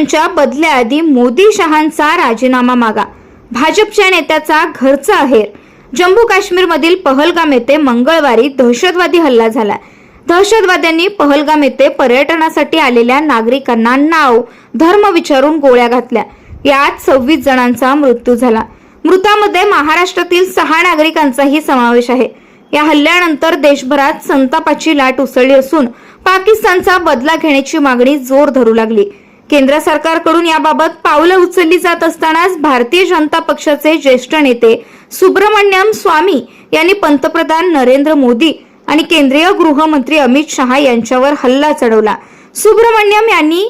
पाकिस्तानच्या बदल्याआधी मोदी शहांचा राजीनामा मागा. भाजपच्या नेत्याचा घरचा अहेर जम्मू काश्मीरमधील पहलगाम येथे मंगळवारी दहशतवादी हल्ला झाला. दहशतवाद्यांनी पहलगाम येथे पर्यटनासाठी आलेल्या नागरिकांना नाव धर्म विचारून गोळ्या घातल्या. यात सव्वीस जणांचा मृत्यू झाला. मृतामध्ये महाराष्ट्रातील सहा नागरिकांचाही समावेश आहे. या हल्ल्यानंतर देशभरात संतापाची लाट उसळली असून पाकिस्तानचा बदला घेण्याची मागणी जोर धरू लागली. केंद्र सरकारकडून याबाबत पावलं उचलली जात असतानाच भारतीय जनता पक्षाचे ज्येष्ठ नेते सुब्रमण्यम स्वामी यांनी पंतप्रधान नरेंद्र मोदी आणि केंद्रीय गृहमंत्री अमित शहा यांच्यावर हल्ला चढवला. सुब्रमण्यम यांनी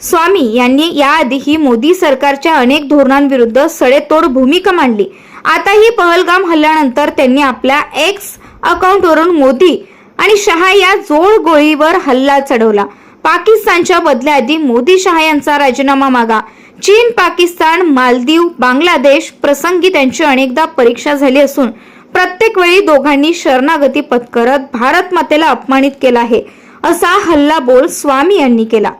स्वामी यांनी याआधीही मोदी सरकारच्या अनेक धोरणांविरुद्ध सडेतोड भूमिका मांडली. आताही पहलगाम हल्ल्यानंतर त्यांनी आपल्या एक्स अकाउंटवरून मोदी आणि शहा या जोड गोळीवर हल्ला चढवला. पाकिस्तानच्या बदल्याआधी मोदी शहा यांचा राजीनामा मागा. चीन पाकिस्तान मालदीव बांगलादेश प्रसंगी त्यांची अनेकदा परीक्षा झाली असून प्रत्येक वेळी दोघांनी शरणागती पत्करत भारत मातेला अपमानित केला आहे असा हल्ला बोल स्वामी यांनी केला.